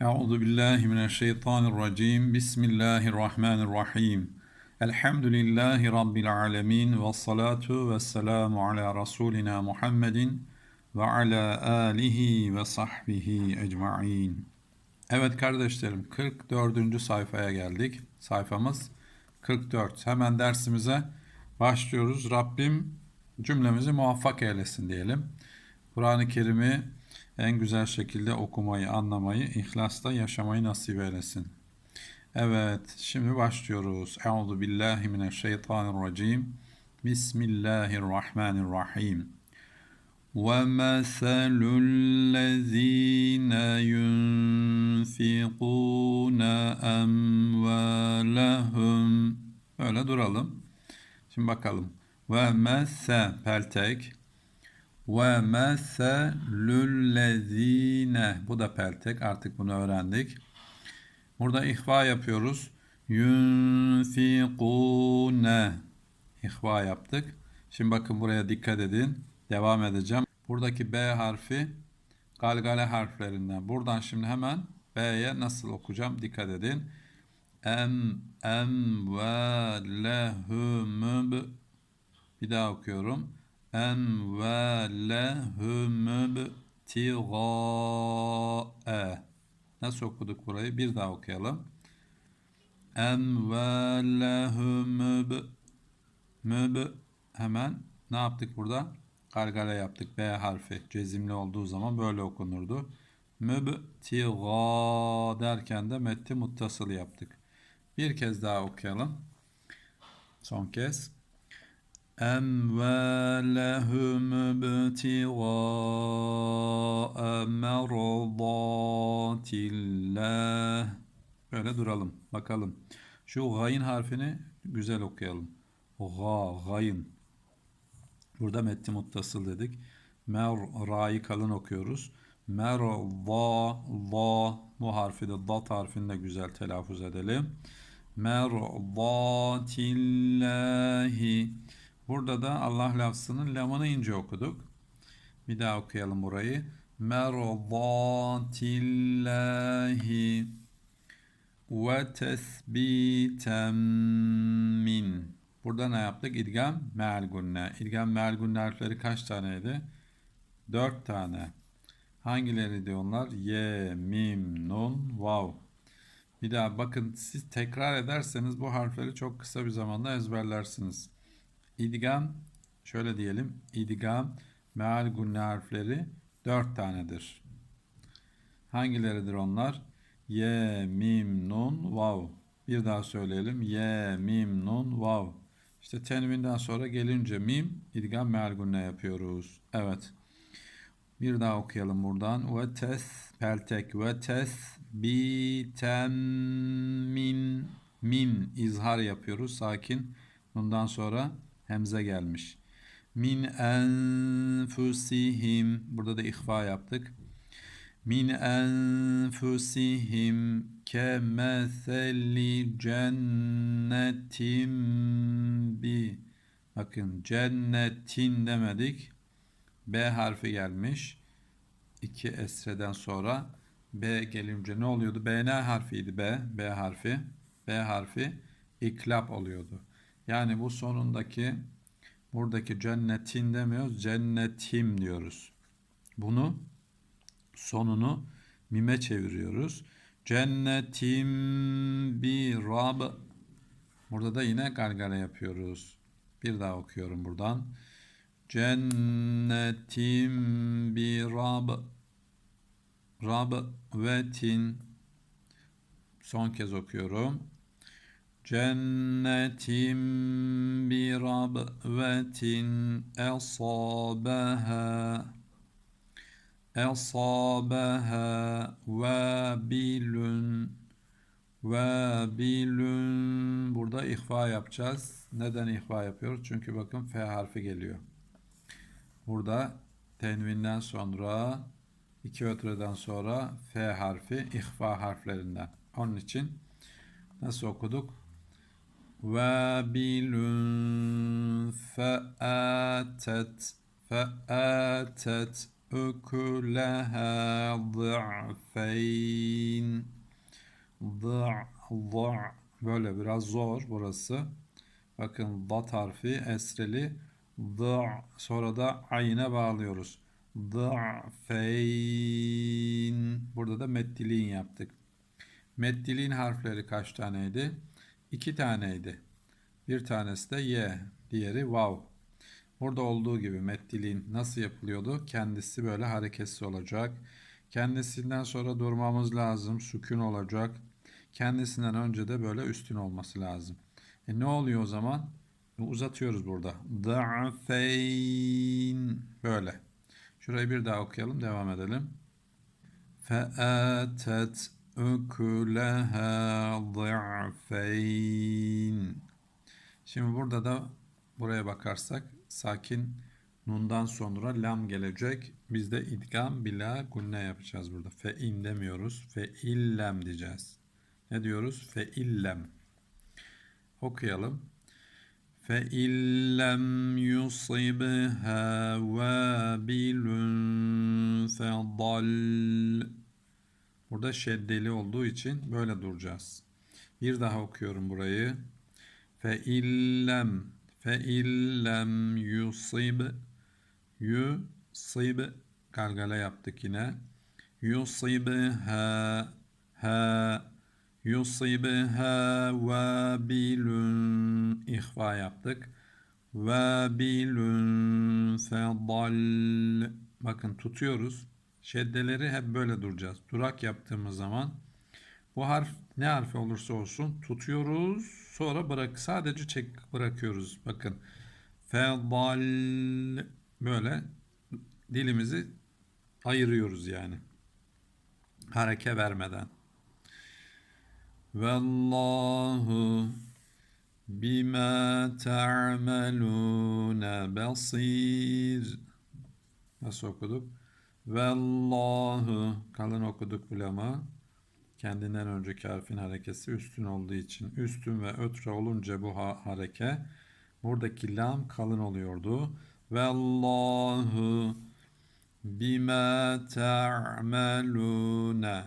Euzu billahi mineşşeytanirracim. Bismillahirrahmanirrahim. Elhamdülillahi rabbil alamin ve salatu vesselamu ala rasulina Muhammedin ve ala alihi ve sahbihi ecmaîn. Evet kardeşlerim 44. sayfaya geldik. Sayfamız 44. Hemen dersimize başlıyoruz. Rabbim cümlemizi muvaffak eylesin diyelim. Kur'an-ı Kerim'i en güzel şekilde okumayı, anlamayı, ihlasla yaşamayı nasip eylesin. Evet, şimdi başlıyoruz. Euzu billahi mineşşeytanirracim. Bismillahirrahmanirrahim. وَمَثَلُ الَّذ۪ينَ يُنْفِقُونَ أَمْوَالَهُمْ Böyle duralım. Şimdi bakalım. Ve mese peltek ve meselüllezine bu da peltek artık bunu öğrendik. Burada ihva yapıyoruz. Yunfikune ihva yaptık. Şimdi bakın buraya dikkat edin. Devam edeceğim. Buradaki B harfi galgale harflerinden. Buradan şimdi hemen B'ye nasıl okuyacağım dikkat edin. Em em ve lehum bir daha okuyorum emvalehumubtigâe Nasıl okuduk burayı? Bir daha okuyalım. Emvalehumub müb hemen ne yaptık burada? Gargara yaptık. B harfi cezimli olduğu zaman böyle okunurdu. Mübtiga derken de metti muttasıl yaptık. Bir kez daha okuyalım. Son kez. أموالهم ابتغاء مرضات الله Böyle duralım. Bakalım. Şu gayın harfini güzel okuyalım. Ga, gayın. Burada metti muttasıl dedik. Mer, ra'yı kalın okuyoruz. Mer, va, va. Bu harfi de dat harfini de güzel telaffuz edelim. Merdatillahi. Burada da Allah lafzının lamını ince okuduk. Bir daha okuyalım burayı. Merdatillahi ve tesbiten min. Burada ne yaptık? İdgam me'al gunne. İdgam me'al gunne harfleri kaç taneydi? Dört tane. Hangileri diyorlar? Ye, mim, nun, vav. Bir daha bakın siz tekrar ederseniz bu harfleri çok kısa bir zamanda ezberlersiniz. İdgam şöyle diyelim. İdgam meal gunne harfleri dört tanedir. Hangileridir onlar? Ye, mim, nun, vav. Bir daha söyleyelim. Ye, mim, nun, vav. İşte tenvinden sonra gelince mim, idgam meal gunne yapıyoruz. Evet. Bir daha okuyalım buradan. Ve tes, peltek. Ve tes, bitem, min, min. izhar yapıyoruz. Sakin. Bundan sonra hemze gelmiş. Min enfusihim burada da ihfa yaptık. Min enfusihim kemeseli cennetim bi bakın cennetin demedik. B harfi gelmiş. İki esreden sonra B gelince ne oluyordu? B ne harfiydi B? B harfi. B harfi iklap oluyordu. Yani bu sonundaki buradaki cennetin demiyoruz. Cennetim diyoruz. Bunu sonunu mime çeviriyoruz. Cennetim bir rab. Burada da yine gargara yapıyoruz. Bir daha okuyorum buradan. Cennetim bir rab. Rab vetin. Son kez okuyorum. Bi rabvetin esabeha esabeha vabilun vabilun burada ihfa yapacağız. Neden ihfa yapıyoruz? Çünkü bakın F harfi geliyor. Burada tenvinden sonra iki ötreden sonra F harfi ihfa harflerinden. Onun için nasıl okuduk? وابل فآتت فآتت أكلها ضعفين dı' dı' böyle biraz zor burası. Bakın dat harfi esreli dı' sonra da ayine bağlıyoruz. Dı'feyn burada da meddiliğin yaptık. Meddiliğin harfleri kaç taneydi? iki taneydi. Bir tanesi de ye, diğeri vav. Burada olduğu gibi meddiliğin nasıl yapılıyordu? Kendisi böyle hareketsiz olacak. Kendisinden sonra durmamız lazım. Sükun olacak. Kendisinden önce de böyle üstün olması lazım. E ne oluyor o zaman? E, uzatıyoruz burada. Da'feyn. Böyle. Şurayı bir daha okuyalım. Devam edelim. Fe'atet Öküleha dı'feyn. Şimdi burada da buraya bakarsak sakin nundan sonra lam gelecek. Biz de idgam bila gunne yapacağız burada. Fe in demiyoruz. Fe illem diyeceğiz. Ne diyoruz? Fe illem. Okuyalım. Fe illem yusibha vabilun fe dal. Burada şeddeli olduğu için böyle duracağız. Bir daha okuyorum burayı. Fe illem fe illem yusib yusib galgala yaptık yine. Yusibha ha yusibha vabilun ihva yaptık. Vabilun fedal bakın tutuyoruz. Şeddeleri hep böyle duracağız. Durak yaptığımız zaman bu harf ne harfi olursa olsun tutuyoruz. Sonra bırak sadece çek bırakıyoruz. Bakın. Fedal böyle dilimizi ayırıyoruz yani. Hareke vermeden. Vallahu bima ta'malun basir. Nasıl okuduk? Vallahu kalın okuduk bu lama. Kendinden önceki harfin harekesi üstün olduğu için üstün ve ötre olunca bu ha hareke buradaki lam kalın oluyordu. Vallahu bima ta'maluna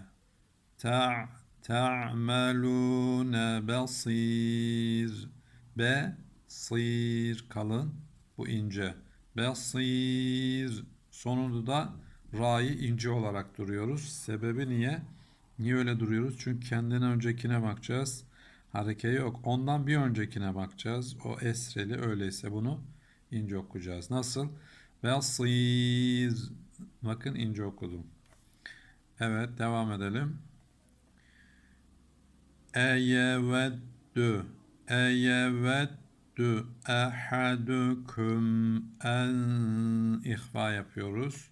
ta ta'maluna basir besir kalın bu ince basir sonunda da ra'yı ince olarak duruyoruz. Sebebi niye? Niye öyle duruyoruz? Çünkü kendinden öncekine bakacağız. Hareke yok. Ondan bir öncekine bakacağız. O esreli öyleyse bunu ince okuyacağız. Nasıl? Basir. Bakın ince okudum. Evet devam edelim. Eyeveddü Eyeveddü Ehadukum en ihva yapıyoruz.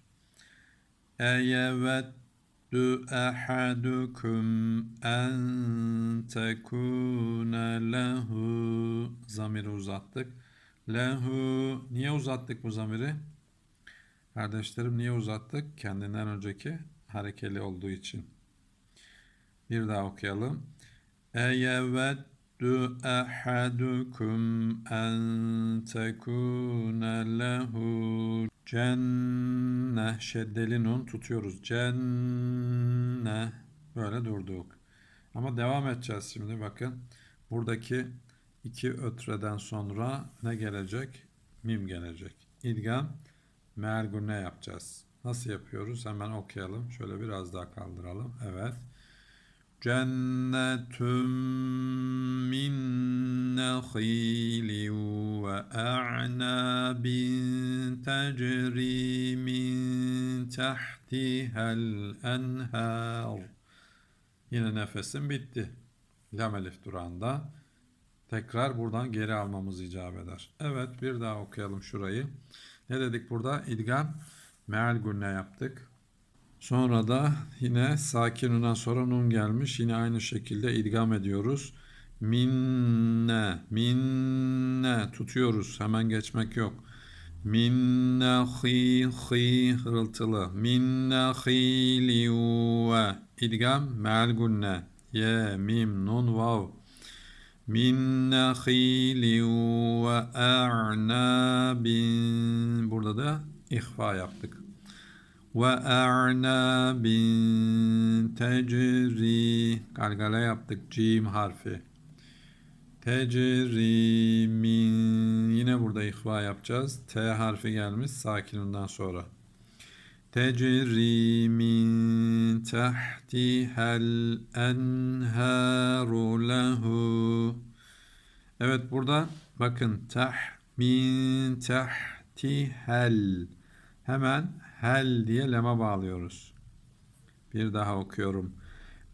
Eyeveddü ehadukum en tekune lehu zamiri uzattık. Lehu niye uzattık bu zamiri? Kardeşlerim niye uzattık? Kendinden önceki harekeli olduğu için. Bir daha okuyalım. Eyeveddü ehadukum en tekune lehu Cenne şeddeli nun tutuyoruz. Cenne böyle durduk. Ama devam edeceğiz şimdi bakın. Buradaki iki ötreden sonra ne gelecek? Mim gelecek. İdgam mergune yapacağız. Nasıl yapıyoruz? Hemen okuyalım. Şöyle biraz daha kaldıralım. Evet. Cennetun min نخيل وأعناب تجري من تحتها الأنهار Yine nefesim bitti. Lam elif durağında. Tekrar buradan geri almamız icap eder. Evet bir daha okuyalım şurayı. Ne dedik burada? İdgam meal günne yaptık. Sonra da yine sakinundan sonra nun gelmiş. Yine aynı şekilde idgam ediyoruz. Minne, minne tutuyoruz. Hemen geçmek yok. Minne hi hi hırıltılı. Minne hili ve idgam me'al gunne. Ye, mim, nun, vav. Minne hili ve a'nabin. Burada da ihfa yaptık. وأعناب تجري Galgala yaptık cim harfi. Tecri min yine burada ihva yapacağız. T harfi gelmiş sakinundan sonra. Tecri min tahtihel enharu lehu. Evet burada bakın tah min tahtihel. Hemen hel diye lema bağlıyoruz. Bir daha okuyorum.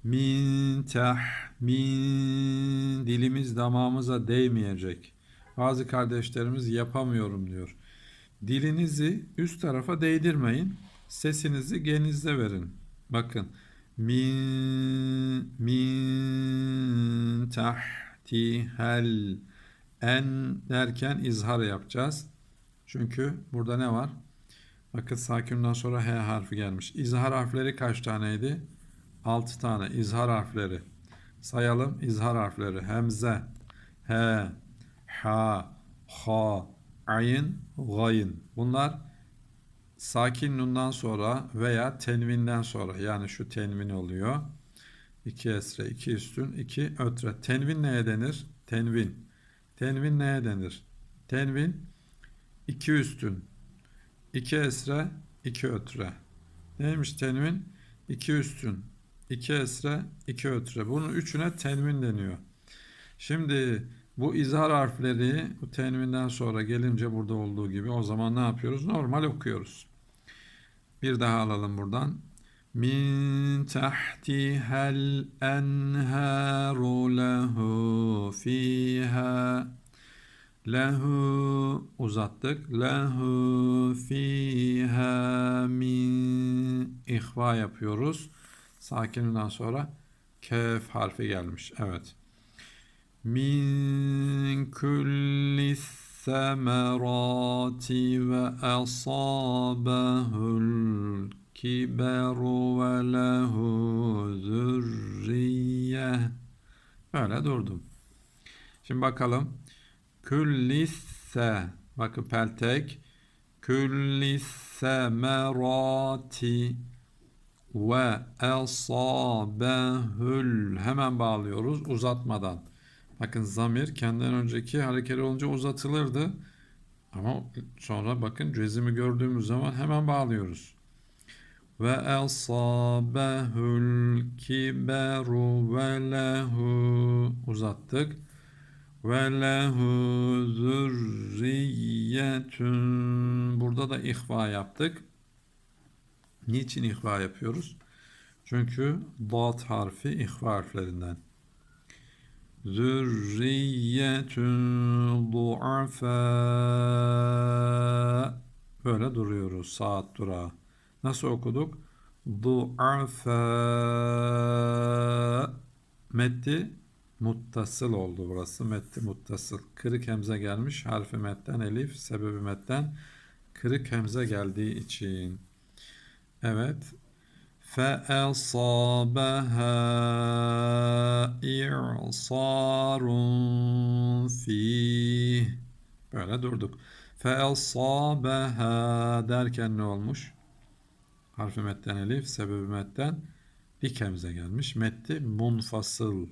Min tah min dilimiz damağımıza değmeyecek. Bazı kardeşlerimiz yapamıyorum diyor. Dilinizi üst tarafa değdirmeyin. Sesinizi genizde verin. Bakın. Min min tahtihel en derken izhar yapacağız. Çünkü burada ne var? Bakın sakinden sonra H harfi gelmiş. İzhar harfleri kaç taneydi? 6 tane izhar harfleri. Sayalım izhar harfleri. Hemze, H, Ha, Ha, Ayn, Gayn. Bunlar sakin nundan sonra veya tenvinden sonra yani şu tenvin oluyor. İki esre, iki üstün, iki ötre. Tenvin neye denir? Tenvin. Tenvin neye denir? Tenvin iki üstün, iki esre, iki ötre. Neymiş tenvin? İki üstün, iki esre, iki ötre. Bunun üçüne tenvin deniyor. Şimdi bu izhar harfleri bu tenvinden sonra gelince burada olduğu gibi o zaman ne yapıyoruz? Normal okuyoruz. Bir daha alalım buradan. Min tahtihel enharu lehu fiha lehu uzattık. Lehu fiha min ihva yapıyoruz. Sakininden sonra kef harfi gelmiş. Evet. Min kulli semerati ve asabahul kiberu ve lehu zürriye. Böyle durdum. Şimdi bakalım. Küllisse. Bakın peltek. Küllisse merati ve asabahul. Hemen bağlıyoruz uzatmadan. Bakın zamir kendinden önceki harekeli olunca uzatılırdı. Ama sonra bakın cezimi gördüğümüz zaman hemen bağlıyoruz. Ve asabehul kiberu ve lehu uzattık. Ve lehu zürriyetun burada da ihva yaptık. Niçin ihva yapıyoruz? Çünkü dat harfi ihva harflerinden. Zürriyetun duafa Böyle duruyoruz saat durağı. Nasıl okuduk? Duafa Metti muttasıl oldu burası. Metti muttasıl. Kırık hemze gelmiş. Harfi metten elif. Sebebi metten kırık hemze geldiği için. Evet. فأصابها إعصار فيه Böyle durduk. فَأَصَابَهَا derken ne olmuş? Harfi metten elif, sebebi metten dik hemze gelmiş. Metti munfasıl.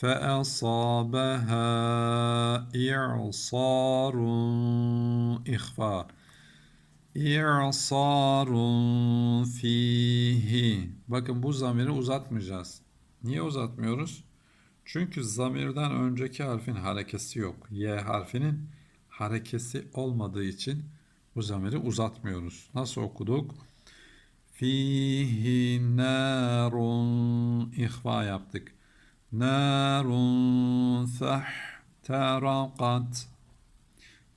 فَأَصَابَهَا إِعْصَارٌ إِخْفَاء İ'sarun fihi. Bakın bu zamiri uzatmayacağız. Niye uzatmıyoruz? Çünkü zamirden önceki harfin harekesi yok. Y harfinin harekesi olmadığı için bu zamiri uzatmıyoruz. Nasıl okuduk? Fihi narun ihva yaptık. Narun fehterakat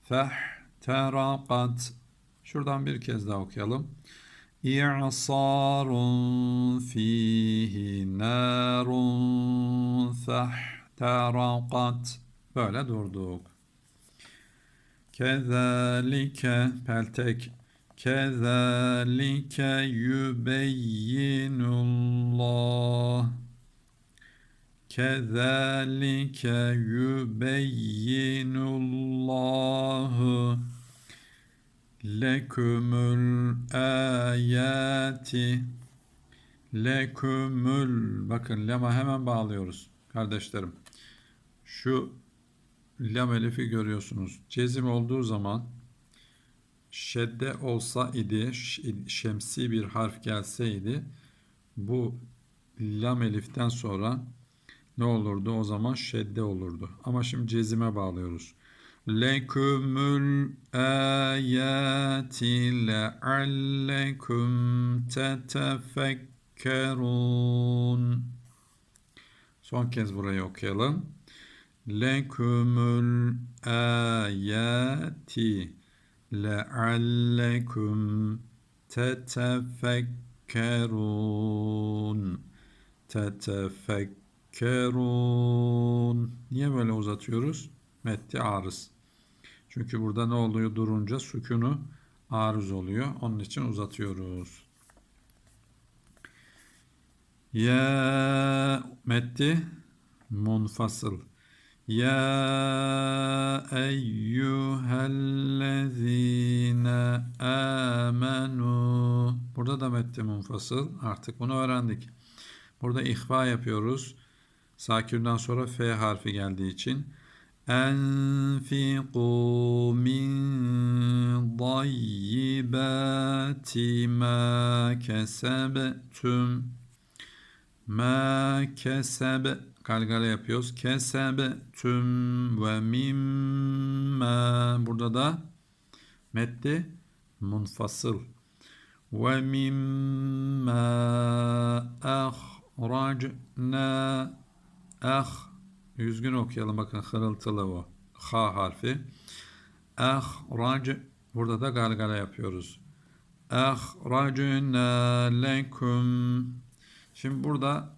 fehterakat Şuradan bir kez daha okuyalım. İ'sarun fihi narun fehterakat. Böyle durduk. Kezalike peltek Kezalike yübeyyinullah Kezalike yübeyyinullahu lekümül ayati lekümül bakın lema hemen bağlıyoruz kardeşlerim. Şu lam elifi görüyorsunuz. Cezim olduğu zaman şedde olsa idi, şemsi bir harf gelseydi bu lam eliften sonra ne olurdu? O zaman şedde olurdu. Ama şimdi cezime bağlıyoruz. Lekümül ayati leallekum tetefekkerun. Son kez burayı okuyalım. Lekümül ayati leallekum tetefekkerun. Tetefekkerun. Niye böyle uzatıyoruz? Metti arız. Çünkü burada ne oluyor durunca sükunu arız oluyor. Onun için uzatıyoruz. Ya metti munfasıl. Ya eyyühellezine amenu. Burada da metti munfasıl. Artık bunu öğrendik. Burada ihfa yapıyoruz. Sakir'den sonra F harfi geldiği için Enfiqu min dayyibati ma kesebtüm Ma keseb Kalgala yapıyoruz. Keseb tüm ve mimma Burada da metni munfasıl. Ve mimma ahracna ah Yüzgün okuyalım bakın hırıltılı o. Ha harfi. Ahrac burada da gargara yapıyoruz. Ahracna lekum Şimdi burada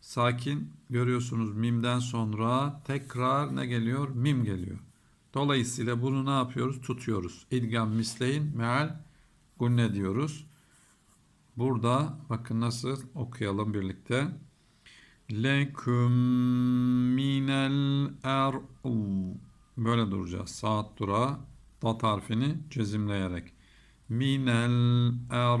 sakin görüyorsunuz mimden sonra tekrar ne geliyor? Mim geliyor. Dolayısıyla bunu ne yapıyoruz? Tutuyoruz. İdgam misleyin meal gunne diyoruz. Burada bakın nasıl okuyalım birlikte leküm minel er böyle duracağız. Saat dura dat harfini cezimleyerek. Minel er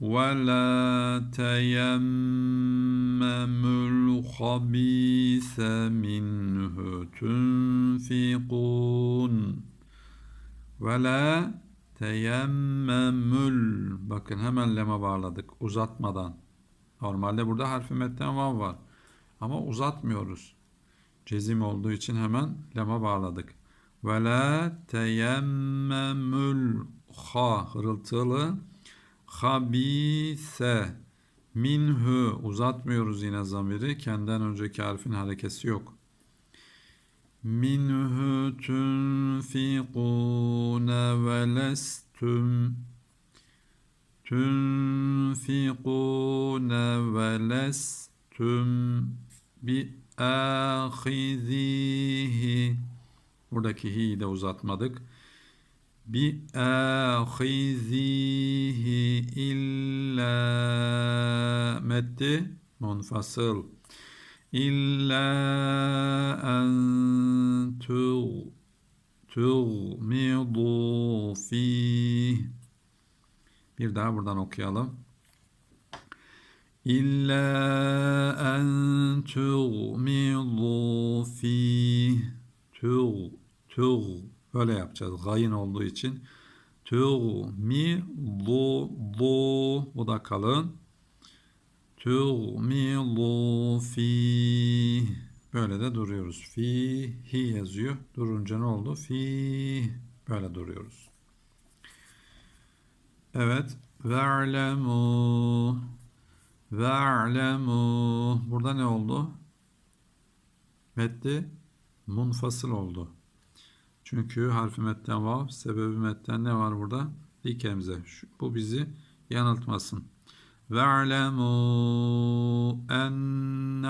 ve la teyemmemul habise minhu tunfikun ve la teyemmemül bakın hemen lema bağladık. Uzatmadan Normalde burada harfi metten vav var. Ama uzatmıyoruz. Cezim olduğu için hemen lema bağladık. Ve la teyemmemül ha hırıltılı habise minhu uzatmıyoruz yine zamiri. Kendinden önceki harfin harekesi yok. Minhu tunfikune ve lestum تنفقون ولستم بآخذيه Buradaki hi'yi de uzatmadık. Bi ahizihi illa metti munfasıl. İlla en tuğmidu fih bir daha buradan okuyalım. İlla en tuğmidu fi tuğ tuğ böyle yapacağız. Gayın olduğu için tuğmidu du bu da kalın. Tuğmidu fi böyle de duruyoruz. Fi hi yazıyor. Durunca ne oldu? Fi böyle duruyoruz. Evet. Ve'lemu Ve'lemu Burada ne oldu? Metti munfasıl oldu. Çünkü harfi metten vav, sebebi metten ne var burada? Dikemze. Bu bizi yanıltmasın. Ve'lemu ennallâhe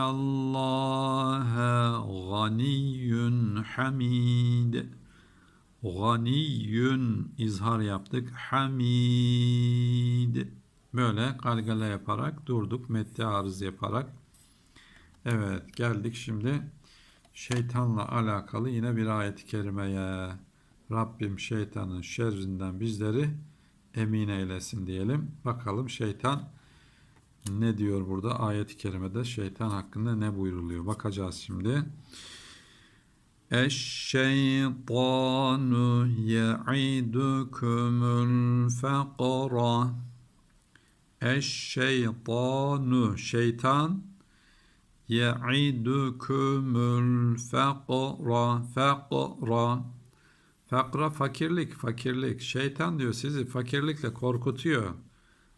ganiyyun hamid. Ganiyyün izhar yaptık. Hamid. Böyle galgala yaparak durduk. Metti arız yaparak. Evet geldik şimdi şeytanla alakalı yine bir ayet-i kerimeye. Rabbim şeytanın şerrinden bizleri emin eylesin diyelim. Bakalım şeytan ne diyor burada ayet-i kerimede şeytan hakkında ne buyruluyor. Bakacağız şimdi. Eşşeytanu ye'idukumul faqra Eşşeytanu şeytan ye'idukumul faqra faqra Fakra fakirlik, fakirlik. Şeytan diyor sizi fakirlikle korkutuyor.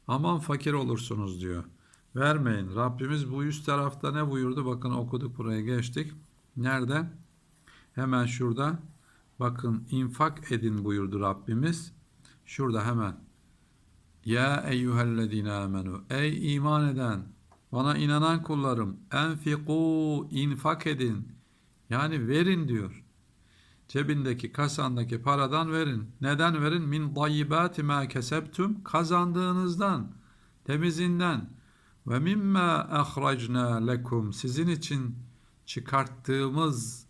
Aman fakir olursunuz diyor. Vermeyin. Rabbimiz bu üst tarafta ne buyurdu? Bakın okuduk buraya geçtik. Nerede? Hemen şurada. Bakın infak edin buyurdu Rabbimiz. Şurada hemen. Ya eyyühellezine amenu. Ey iman eden, bana inanan kullarım. Enfiku, infak edin. Yani verin diyor. Cebindeki kasandaki paradan verin. Neden verin? Min dayyibati ma kesebtum kazandığınızdan, temizinden ve mimma ahracna lekum sizin için çıkarttığımız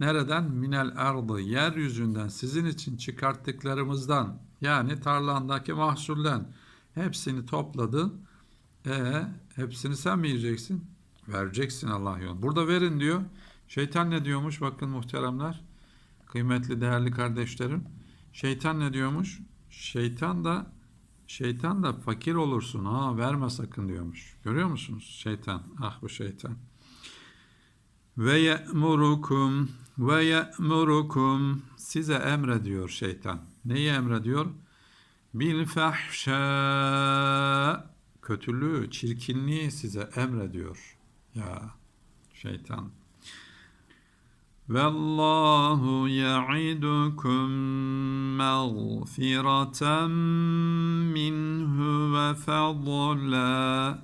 nereden? Minel ardı yeryüzünden sizin için çıkarttıklarımızdan yani tarlandaki mahsulden hepsini topladın. E hepsini sen mi yiyeceksin? Vereceksin Allah yolunda. Burada verin diyor. Şeytan ne diyormuş? Bakın muhteremler. Kıymetli değerli kardeşlerim. Şeytan ne diyormuş? Şeytan da şeytan da fakir olursun ha verme sakın diyormuş. Görüyor musunuz? Şeytan. Ah bu şeytan. Ve ye'murukum ve ye'murukum size emrediyor şeytan. Neyi emrediyor? Bil fahşa kötülüğü, çirkinliği size emrediyor. Ya şeytan. Vallahu ya'idukum mağfireten minhu ve fadla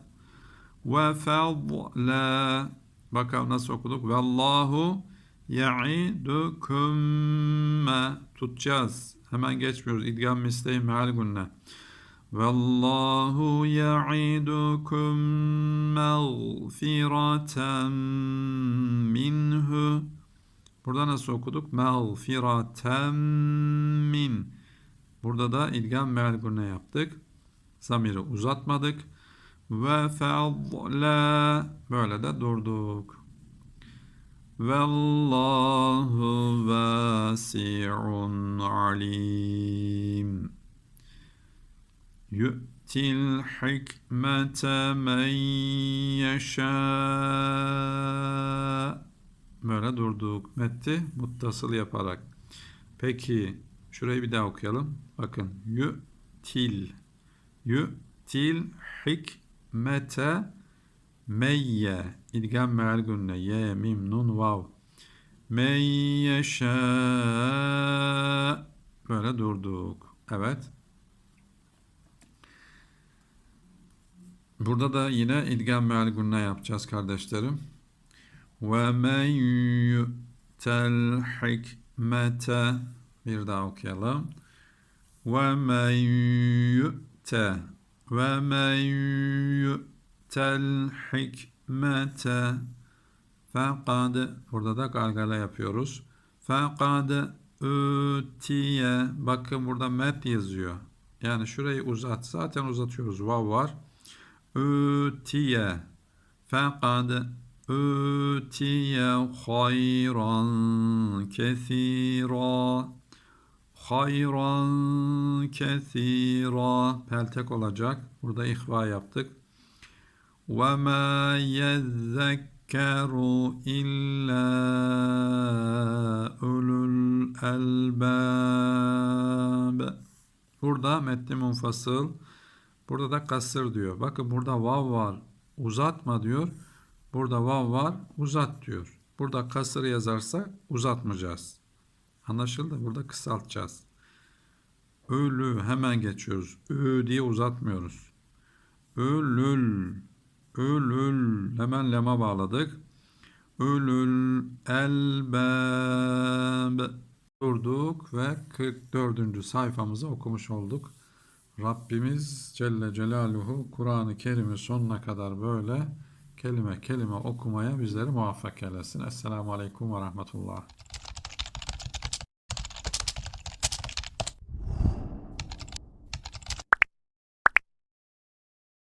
ve fadla Bakalım nasıl okuduk? Vallahu ya'idukum tutacağız. Hemen geçmiyoruz. İdgam misleyi meal gunne. Vallahu ya'idukum mağfireten minhu Burada nasıl okuduk? Mağfireten min. Burada da ilgam meal yaptık. Zamiri uzatmadık. Ve fadla böyle de durduk. Vallahu vasi'un alim. Yu'til hikmete men yeşâ. Böyle durduk. Metti muttasıl yaparak. Peki şurayı bir daha okuyalım. Bakın. Yu'til. Yu'til hikmete meyye. İdgam meal günne. Ye, mim, nun, vav. Men. Böyle durduk. Evet. Burada da yine idgam meal günne yapacağız kardeşlerim. Ve men yu'tel hikmete bir daha okuyalım. Ve men yu'te men yu'tel hikmete fekad burada da gargala yapıyoruz. Fekad utiye bakın burada met yazıyor. Yani şurayı uzat. Zaten uzatıyoruz. Vav var. Utiye fekad utiye hayran kesira hayran kesira peltek olacak. Burada ihva yaptık. Ve ma yezekkeru illa ulul elbab. Burada metni munfasıl. Burada da kasır diyor. Bakın burada vav var. Uzatma diyor. Burada vav var. Uzat diyor. Burada kasır yazarsa uzatmayacağız. Anlaşıldı? Burada kısaltacağız. Ölü hemen geçiyoruz. Ü diye uzatmıyoruz. Ölül. Ölül. Hemen lema bağladık. Ölül elbab. Durduk ve 44. sayfamızı okumuş olduk. Rabbimiz Celle Celaluhu Kur'an-ı Kerim'i sonuna kadar böyle kelime kelime okumaya bizleri muvaffak eylesin. Esselamu Aleyküm ve Rahmetullah.